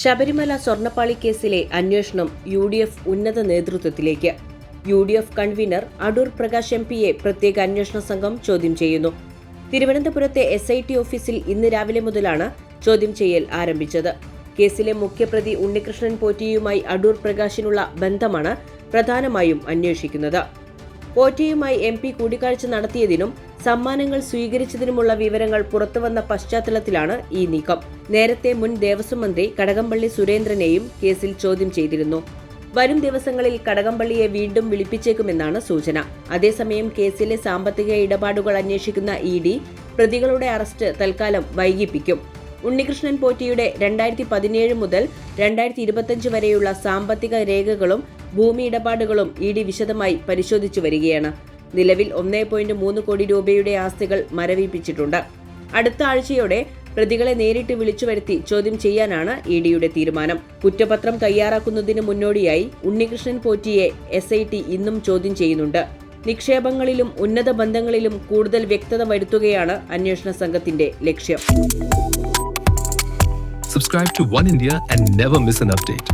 ശബരിമല സ്വർണപ്പാളി കേസിലെ അന്വേഷണം U D F ഉന്നത നേതൃത്വത്തിലേക്ക്. U D F convener Adoor Prakash M പിയെ പ്രത്യേക അന്വേഷണ സംഘം ചോദ്യം ചെയ്യുന്നു. തിരുവനന്തപുരത്തെ എസ് ഐ ടി ഓഫീസിൽ ഇന്ന് രാവിലെ മുതലാണ് ചോദ്യം ചെയ്യൽ ആരംഭിച്ചത്. കേസിലെ മുഖ്യപ്രതി ഉണ്ണികൃഷ്ണൻ പോറ്റിയുമായി അടൂർ പ്രകാശിനുള്ള ബന്ധമാണ് പ്രധാനമായും അന്വേഷിക്കുന്നത്. പോറ്റിയുമായി എം പി കൂടിക്കാഴ്ച നടത്തിയതിനും സമ്മാനങ്ങൾ സ്വീകരിച്ചതിനുമുള്ള വിവരങ്ങൾ പുറത്തുവന്ന പശ്ചാത്തലത്തിലാണ് ഈ നീക്കം. നേരത്തെ മുൻ ദേവസ്വം മന്ത്രി കടകംപള്ളി സുരേന്ദ്രനെയും കേസിൽ ചോദ്യം ചെയ്തിരുന്നു. വരും ദിവസങ്ങളിൽ കടകംപള്ളിയെ വീണ്ടും വിളിപ്പിച്ചേക്കുമെന്നാണ് സൂചന. അതേസമയം കേസിലെ സാമ്പത്തിക ഇടപാടുകൾ അന്വേഷിക്കുന്ന ഇ ഡി പ്രതികളുടെ അറസ്റ്റ് തൽക്കാലം വൈകിപ്പിക്കും. ഉണ്ണികൃഷ്ണൻ പോറ്റിയുടെ രണ്ടായിരത്തി പതിനേഴ് മുതൽ രണ്ടായിരത്തി ഇരുപത്തിയഞ്ച് വരെയുള്ള സാമ്പത്തിക രേഖകളും ഭൂമി ഇടപാടുകളും ഇ ഡി വിശദമായി പരിശോധിച്ചു വരികയാണ്. നിലവിൽ ഒന്നേ പോയിന്റ് മൂന്ന് കോടി രൂപയുടെ ആസ്തികൾ മരവിപ്പിച്ചിട്ടുണ്ട്. അടുത്ത ആഴ്ചയോടെ പ്രതികളെ നേരിട്ട് വിളിച്ചു വരുത്തി ചോദ്യം ചെയ്യാനാണ് ഇ ഡിയുടെ തീരുമാനം. കുറ്റപത്രം തയ്യാറാക്കുന്നതിന് മുന്നോടിയായി ഉണ്ണികൃഷ്ണൻ പോറ്റിയെ എസ് ഐ ടി ഇന്നും ചോദ്യം ചെയ്യുന്നുണ്ട്. നിക്ഷേപങ്ങളിലും ഉന്നത ബന്ധങ്ങളിലും കൂടുതൽ വ്യക്തത വരുത്തുകയാണ് അന്വേഷണ സംഘത്തിന്റെ ലക്ഷ്യം. Subscribe to One India and never miss an update.